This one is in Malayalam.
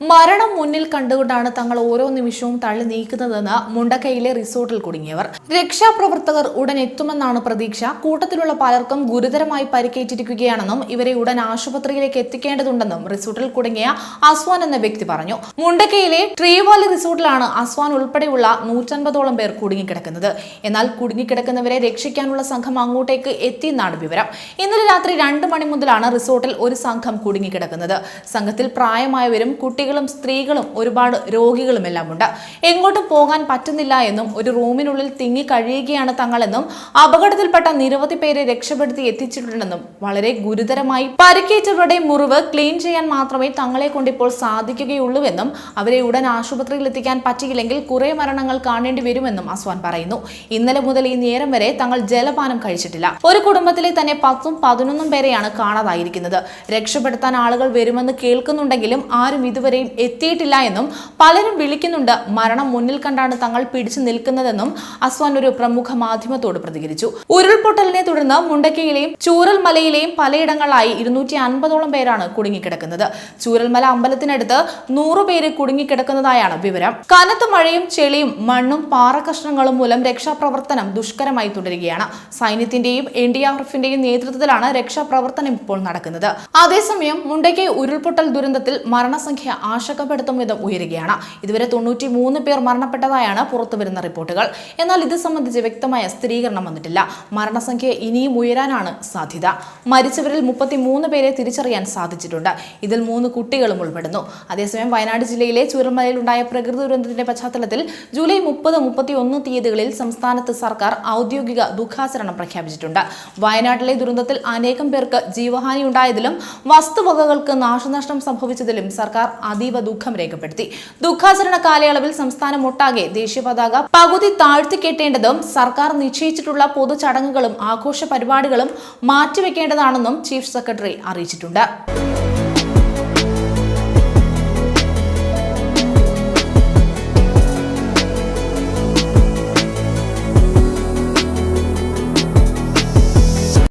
മരണം മുന്നിൽ കണ്ടുകൊണ്ടാണ് തങ്ങൾ ഓരോ നിമിഷവും തള്ളി നീക്കുന്നതെന്ന് മുണ്ടക്കൈയിലെ റിസോർട്ടിൽ കുടുങ്ങിയവർ. രക്ഷാപ്രവർത്തകർ ഉടൻ എത്തുമെന്നാണ് പ്രതീക്ഷ. കൂട്ടത്തിലുള്ള പലർക്കും ഗുരുതരമായി പരിക്കേറ്റിരിക്കുകയാണെന്നും ഇവരെ ഉടൻ ആശുപത്രിയിലേക്ക് എത്തിക്കേണ്ടതുണ്ടെന്നും റിസോർട്ടിൽ കുടുങ്ങിയ അസ്വാൻ എന്ന വ്യക്തി പറഞ്ഞു. മുണ്ടക്കയിലെ ട്രീവാലി റിസോർട്ടിലാണ് അസ്വാൻ ഉൾപ്പെടെയുള്ള നൂറ്റൻപതോളം പേർ കുടുങ്ങിക്കിടക്കുന്നത്. എന്നാൽ കുടുങ്ങിക്കിടക്കുന്നവരെ രക്ഷിക്കാനുള്ള സംഘം അങ്ങോട്ടേക്ക് എത്തിയെന്നാണ് വിവരം. ഇന്നലെ രാത്രി രണ്ട് മണി മുതലാണ് റിസോർട്ടിൽ ഒരു സംഘം കുടുങ്ങിക്കിടക്കുന്നത്. സംഘത്തിൽ പ്രായമായവരും കുട്ടികളും സ്ത്രീകളും ഒരുപാട് രോഗികളുമെല്ലാം ഉണ്ട് എങ്ങോട്ടും പോകാൻ പറ്റുന്നില്ല എന്നും ഒരു റൂമിനുള്ളിൽ തിങ്ങി കഴിയുകയാണ് തങ്ങളെന്നും അപകടത്തിൽപ്പെട്ട നിരവധി പേരെ രക്ഷപ്പെടുത്തി എത്തിച്ചിട്ടുണ്ടെന്നും വളരെ ഗുരുതരമായി പരിക്കേറ്റവരുടെ മുറിവ് ക്ലീൻ ചെയ്യാൻ മാത്രമേ തങ്ങളെ കൊണ്ട് ഇപ്പോൾ സാധിക്കുകയുള്ളൂവെന്നും അവരെ ഉടൻ ആശുപത്രിയിൽ എത്തിക്കാൻ പറ്റിയില്ലെങ്കിൽ കുറെ മരണങ്ങൾ കാണേണ്ടി വരുമെന്നും അസ്വാൻ പറയുന്നു. ഇന്നലെ മുതൽ ഈ നേരം വരെ തങ്ങൾ ജലപാനം കഴിച്ചിട്ടില്ല. ഒരു കുടുംബത്തിലെ തന്നെ പത്തും പതിനൊന്നും പേരെയാണ് കാണാതായിരിക്കുന്നത്. രക്ഷപ്പെടുത്താൻ ആളുകൾ വരുമെന്ന് കേൾക്കുന്നുണ്ടെങ്കിലും ആരും ഇതുവരെയും എത്തിയിട്ടില്ല എന്നും പലരും വിളിക്കുന്നുണ്ട്. മരണം മുന്നിൽ കണ്ടാണ് തങ്ങൾ പിടിച്ചു നിൽക്കുന്നതെന്നും അസ്വാൻ ഒരു പ്രമുഖ മാധ്യമത്തോട് പ്രതികരിച്ചു. ഉരുൾപൊട്ടലിനെ തുടർന്ന് മുണ്ടക്കയിലെയും ചൂരൽമലയിലെയും പലയിടങ്ങളിലായി ഇരുന്നൂറ്റി അൻപതോളം പേരാണ് കുടുങ്ങിക്കിടക്കുന്നത്. ചൂരൽമല അമ്പലത്തിനടുത്ത് നൂറു പേര് കുടുങ്ങിക്കിടക്കുന്നതായാണ് വിവരം. കനത്ത മഴയും ചെളിയും മണ്ണും പാറകഷ്ണങ്ങളും മൂലം രക്ഷാപ്രവർത്തനം ദുഷ്കരമായി തുടരുകയാണ്. സൈന്യത്തിന്റെയും എൻ ഡി ആർ എഫിന്റെയും നേതൃത്വത്തിലാണ് രക്ഷാപ്രവർത്തനം ഇപ്പോൾ നടക്കുന്നത്. അതേസമയം മുണ്ടയ്ക്ക് ഉരുൾപൊട്ടൽ ദുരന്തത്തിൽ മരണസംഖ്യ ആശങ്കപ്പെടുത്തും വിധം ഉയരുകയാണ്. ഇതുവരെ തൊണ്ണൂറ്റി മൂന്ന് പേർ മരണപ്പെട്ടതായാണ് പുറത്തുവരുന്ന റിപ്പോർട്ടുകൾ. എന്നാൽ ഇത് സംബന്ധിച്ച് വ്യക്തമായ സ്ഥിരീകരണം വന്നിട്ടില്ല. മരണസംഖ്യ ഇനിയും ഉയരാനാണ് സാധ്യത. മരിച്ചവരിൽ മുപ്പത്തി മൂന്ന് പേരെ തിരിച്ചറിയാൻ സാധിച്ചിട്ടുണ്ട്. ഇതിൽ മൂന്ന് കുട്ടികളും ഉൾപ്പെടുന്നു. അതേസമയം വയനാട് ജില്ലയിലെ ചുരമലയിൽ ഉണ്ടായ പ്രകൃതി ദുരന്തത്തിന്റെ പശ്ചാത്തലത്തിൽ ജൂലൈ മുപ്പത് മുപ്പത്തി ഒന്ന് തീയതികളിൽ സംസ്ഥാനത്ത് സർക്കാർ ഔദ്യോഗിക ദുഃഖാചരണം പ്രഖ്യാപിച്ചിട്ടുണ്ട്. വയനാട്ടിലെ ദുരന്തത്തിൽ അനേകം പേർക്ക് ജീവഹാനി ഉണ്ടായതിലും വസ്തുവകകൾക്ക് നാശനഷ്ടം സംഭവിച്ചതിലും സർക്കാർ അതീവ ദുഃഖം രേഖപ്പെടുത്തി. ദുഃഖാചരണ കാലയളവിൽ സംസ്ഥാനം ഒട്ടാകെ ദേശീയ പതാക പകുതി താഴ്ത്തിക്കെട്ടേണ്ടതും സർക്കാർ നിശ്ചയിച്ചിട്ടുള്ള പൊതു ചടങ്ങുകളും ആഘോഷ പരിപാടികളും മാറ്റിവെക്കേണ്ടതാണെന്നും ചീഫ് സെക്രട്ടറി അറിയിച്ചിട്ടുണ്ട്.